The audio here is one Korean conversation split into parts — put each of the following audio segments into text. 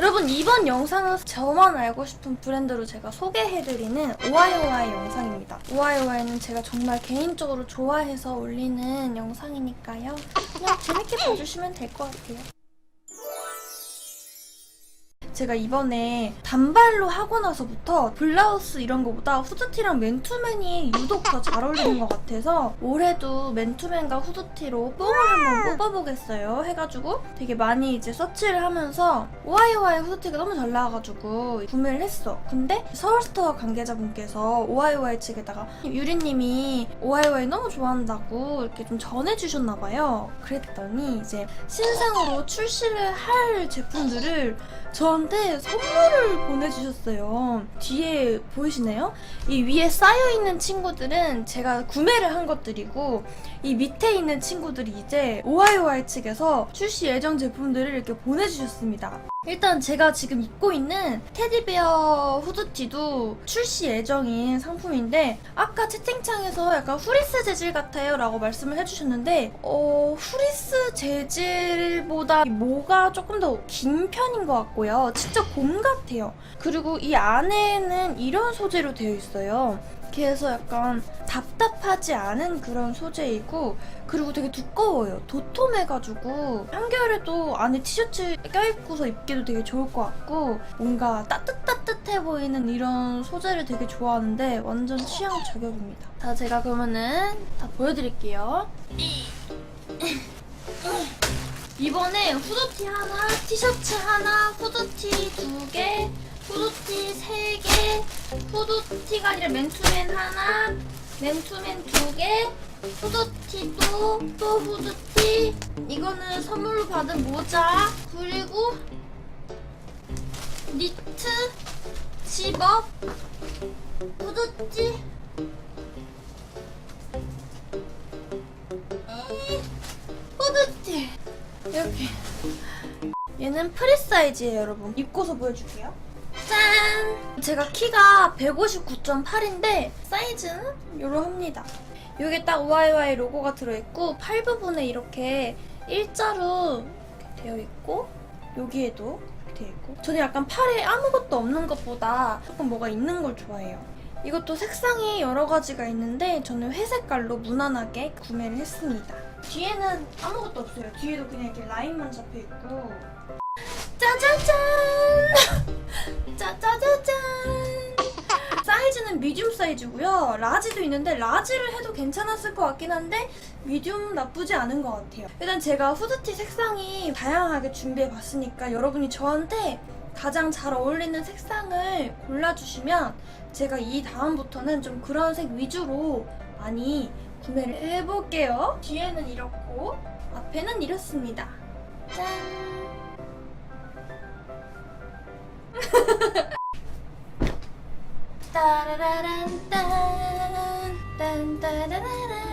여러분 이번 영상은 저만 알고 싶은 브랜드로 제가 소개해드리는 오아이오아이 영상입니다. 오아이오아이는 제가 정말 개인적으로 좋아해서 올리는 영상이니까요. 그냥 재밌게 봐주시면 될 것 같아요. 제가 이번에 단발로 하고 나서부터 블라우스 이런 거보다 후드티랑 맨투맨이 유독 더 잘 어울리는 것 같아서 올해도 맨투맨과 후드티로 뽕을 한번 뽑아보겠어요. 해가지고 되게 많이 이제 서치를 하면서 오아이오아이 후드티가 너무 잘 나와가지고 구매를 했어. 근데 서울스토어 관계자분께서 오아이오아이 측에다가 유리님이 오아이오아이 너무 좋아한다고 이렇게 좀 전해주셨나봐요. 그랬더니 이제 신상으로 출시를 할 제품들을 저한테 선물을 보내주셨어요. 뒤에 보이시나요? 이 위에 쌓여있는 친구들은 제가 구매를 한 것들이고 이 밑에 있는 친구들이 이제 오아이오아이 측에서 출시 예정 제품들을 이렇게 보내주셨습니다. 일단 제가 지금 입고 있는 테디베어 후드티도 출시 예정인 상품인데 아까 채팅창에서 약간 후리스 재질 같아요 라고 말씀을 해주셨는데 어 후리스 재질보다 모가 조금 더 긴 편인 것 같고요 진짜 곰 같아요 그리고 이 안에는 이런 소재로 되어 있어요 그래서 약간 답답하지 않은 그런 소재이고 그리고 되게 두꺼워요. 도톰해가지고 한겨울에도 안에 티셔츠 껴입고서 입기도 되게 좋을 것 같고 뭔가 따뜻따뜻해 보이는 이런 소재를 되게 좋아하는데 완전 취향 저격입니다. 자 제가 그러면은 다 보여드릴게요. 이번에 후드티 하나, 티셔츠 하나, 후드티 두 개, 후드티 세 개, 후드티가 아니라 맨투맨 하나, 맨투맨 두 개, 후드티 또, 또 후드티, 이거는 선물로 받은 모자, 그리고 니트, 집업, 후드티, 이렇게 얘는 프리 사이즈예요 여러분. 입고서 보여줄게요. 짠! 제가 키가 159.8인데 사이즈는 요러합니다. 여기 딱 YY 로고가 들어있고 팔 부분에 이렇게 일자로 이렇게 되어 있고 여기에도 이렇게 되어 있고. 저는 약간 팔에 아무것도 없는 것보다 조금 뭐가 있는 걸 좋아해요. 이것도 색상이 여러 가지가 있는데 저는 회색깔로 무난하게 구매를 했습니다. 뒤에는 아무것도 없어요. 뒤에도 그냥 이렇게 라인만 잡혀 있고. 짜자잔! 짜자자잔! 사이즈는 미디움 사이즈고요. 라지도 있는데 라지를 해도 괜찮았을 것 같긴 한데 미디움 나쁘지 않은 것 같아요. 일단 제가 후드티 색상이 다양하게 준비해봤으니까 여러분이 저한테 가장 잘 어울리는 색상을 골라주시면 제가 이 다음부터는 좀 그런 색 위주로 많이 구매를 해볼게요. 뒤에는 이렇고 앞에는 이렇습니다. 짠! 따라라란 딴, 딴 따라라란 따라라란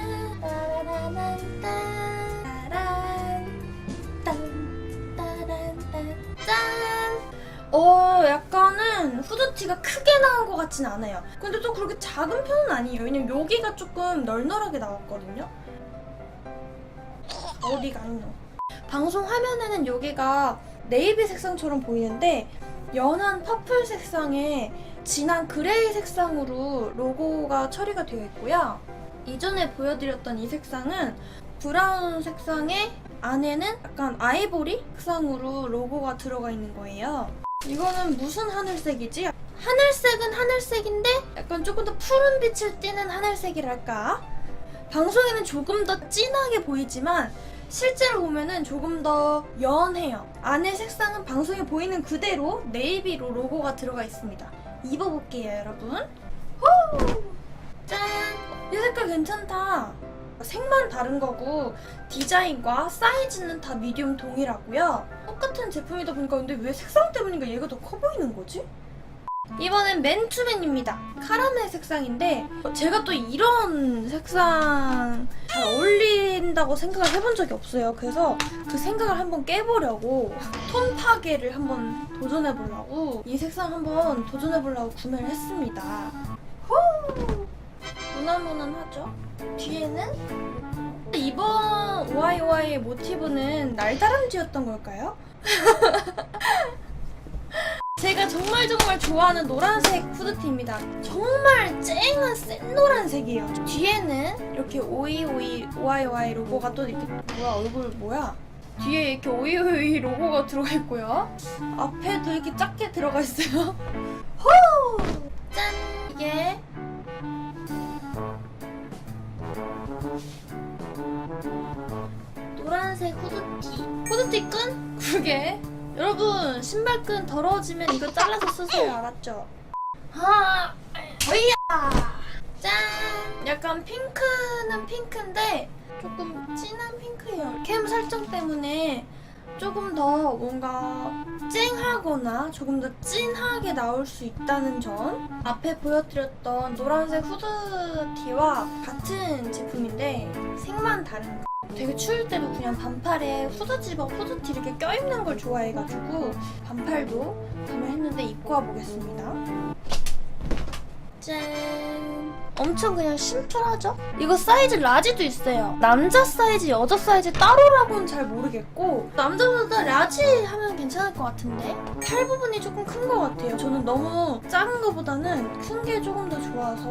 후드티가 크게 나온 것 같진 않아요. 근데 또 그렇게 작은 편은 아니에요. 왜냐면 여기가 조금 널널하게 나왔거든요. 어디가 있노? 방송 화면에는 여기가 네이비 색상처럼 보이는데 연한 퍼플 색상에 진한 그레이 색상으로 로고가 처리가 되어 있고요. 이전에 보여드렸던 이 색상은 브라운 색상에 안에는 약간 아이보리 색상으로 로고가 들어가 있는 거예요. 이거는 무슨 하늘색이지? 하늘색은 하늘색인데 약간 조금 더 푸른 빛을 띠는 하늘색이랄까? 방송에는 조금 더 진하게 보이지만 실제로 보면은 조금 더 연해요. 안에 색상은 방송에 보이는 그대로 네이비로 로고가 들어가 있습니다. 입어볼게요, 여러분. 후! 짠! 이 색깔 괜찮다. 색만 다른 거고 디자인과 사이즈는 다 미디움 동일하고요. 똑같은 제품이다 보니까 근데 왜 색상 때문인가 얘가 더 커 보이는 거지? 이번엔 맨투맨입니다. 카라멜 색상인데 어, 제가 또 이런 색상 잘 어울린다고 생각을 해본 적이 없어요. 그래서 그 생각을 한번 깨보려고 톤 파괴를 한번 도전해보려고 이 색상 한번 도전해보려고 구매를 했습니다. 후! 무난무난하죠? 뒤에는 이번 오아이오아이의 모티브는 날다람쥐였던 걸까요? 제가 정말 정말 좋아하는 노란색 후드티입니다. 정말 쨍한 센 노란색이에요. 뒤에는 이렇게 오이오이 오아이오아이 로고가 또 이렇게 뭐야 얼굴 뭐야? 뒤에 이렇게 오이오이 로고가 들어가 있고요. 앞에도 이렇게 작게 들어가 있어요. 호! 짠! 이게 노란색 후드티. 후드티 끈? 그게 여러분 신발끈 더러워지면 이거 잘라서 쓰세요 알았죠? 아, 어이야! 짠! 약간 핑크는 핑크인데 조금 진한 핑크예요. 캠 설정 때문에 조금 더 뭔가 쨍하거나 조금 더 진하게 나올 수 있다는 점 앞에 보여드렸던 노란색 후드티와 같은 제품인데 색만 다른 거. 되게 추울 때도 그냥 반팔에 후드 집어 후드티 이렇게 껴입는 걸 좋아해가지고 반팔도 구매했는데 입고 와보겠습니다. 짠 엄청 그냥 심플하죠? 이거 사이즈 라지도 있어요. 남자 사이즈, 여자 사이즈 따로라고는 잘 모르겠고 남자보다 라지 하면 괜찮을 것 같은데? 팔 부분이 조금 큰 것 같아요. 저는 너무 작은 것보다는 큰 게 조금 더 좋아서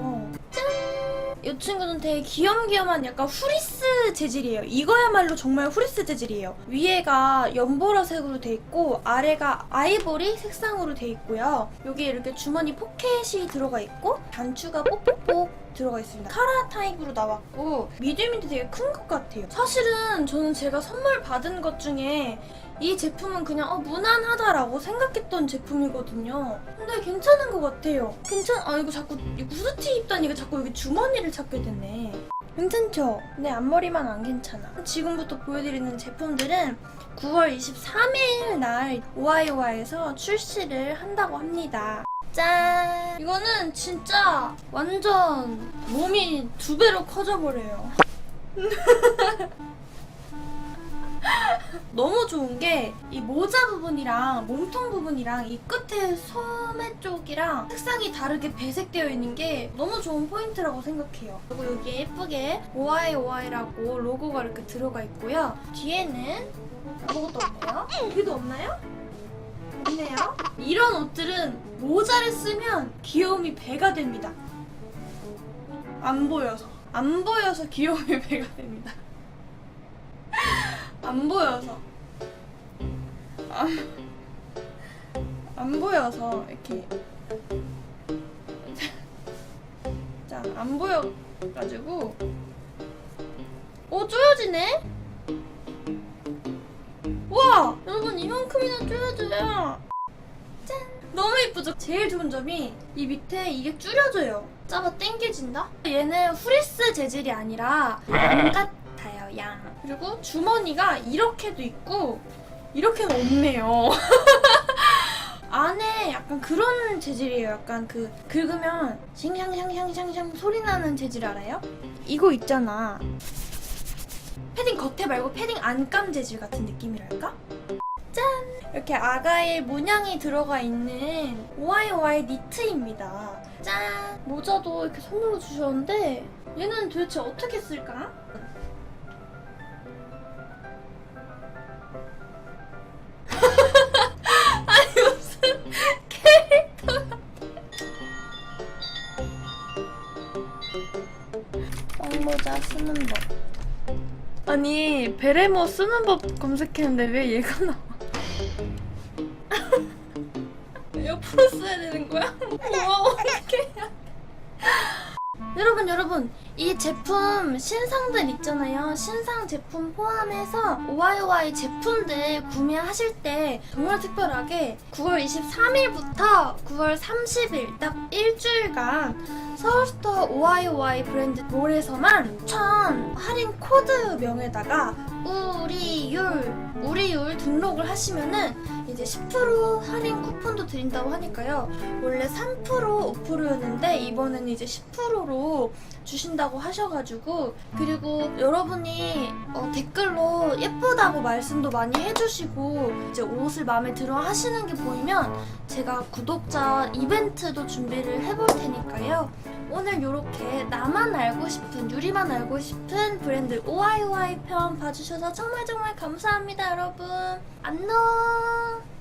이 친구는 되게 귀염귀염한 약간 후리스 재질이에요. 이거야말로 정말 후리스 재질이에요. 위에가 연보라색으로 돼 있고 아래가 아이보리 색상으로 돼 있고요. 여기 이렇게 주머니 포켓이 들어가 있고 단추가 뽁뽁뽁 들어가 있습니다. 카라 타입으로 나왔고 미디움인데 되게 큰 것 같아요. 사실은 저는 제가 선물 받은 것 중에 이 제품은 그냥 어, 무난하다라고 생각했던 제품이거든요. 근데 괜찮은 것 같아요. 괜찮, 아, 이거 자꾸, 후드티 입다니까 자꾸 여기 주머니를 찾게 되네. 괜찮죠? 근데 앞머리만 안 괜찮아. 지금부터 보여드리는 제품들은 9월 23일 날 오아이오아에서 출시를 한다고 합니다. 짠! 이거는 진짜 완전 몸이 두 배로 커져버려요. 너무 좋은 게 이 모자 부분이랑 몸통 부분이랑 이 끝에 소매 쪽이랑 색상이 다르게 배색되어 있는 게 너무 좋은 포인트라고 생각해요. 그리고 여기에 예쁘게 오아이 오아이라고 로고가 이렇게 들어가 있고요. 뒤에는 아무것도 없네요. 여기도 없나요? 없네요. 이런 옷들은 모자를 쓰면 귀여움이 배가 됩니다. 안 보여서. 안 보여서 귀여움이 배가 됩니다. 안 보여서. 안, 안 보여서 이렇게. 자 안 보여가지고. 오 쪼여지네? 와 여러분 이만큼이나 쪼여져요. 짠. 너무 예쁘죠? 제일 좋은 점이 이 밑에 이게 줄여져요. 짜가 땡겨진다? 얘는 후리스 재질이 아니라 양 같아요 양 그리고 주머니가 이렇게도 있고 이렇게는 없네요. 안에 약간 그런 재질이에요. 약간 그 긁으면 싱샹샹샹샹샹 소리 나는 재질 알아요? 이거 있잖아. 패딩 겉에 말고 패딩 안감 재질 같은 느낌이랄까? 짠! 이렇게 아가의 문양이 들어가 있는 오아이오아이 니트입니다. 짠! 모자도 이렇게 선물로 주셨는데 얘는 도대체 어떻게 쓸까? 아니 베레모 쓰는 법 검색했는데 왜 얘가 나와? 옆으로 써야 되는 거야? 우와 어떡해. 여러분 여러분 이 제품 신상들 있잖아요. 신상 제품 포함해서 오아이오아이 제품들 구매하실 때 정말 특별하게 9월 23일부터 9월 30일 딱 일주일간 서울스토어 오아이오아이 브랜드 몰에서만 추천 할인 코드 명에다가 우리율 우리율 등록을 하시면은 이제 10% 할인 쿠폰도 드린다고 하니까요. 원래 3% 5%였는데 이번에는 이제 10%로 주신다고 하셔가지고 그리고 여러분이 어, 댓글로 예쁘다고 말씀도 많이 해주시고 이제 옷을 마음에 들어 하시는 게 보이면 제가 구독자 이벤트도 준비를 해볼 테니까요. 오늘 이렇게 나만 알고 싶은 유리만 알고 싶은 브랜드 오아이오아이 편 봐주셔서 정말 정말 감사합니다 여러분 안녕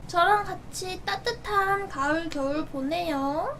저랑 같이 따뜻한 가을 겨울 보내요.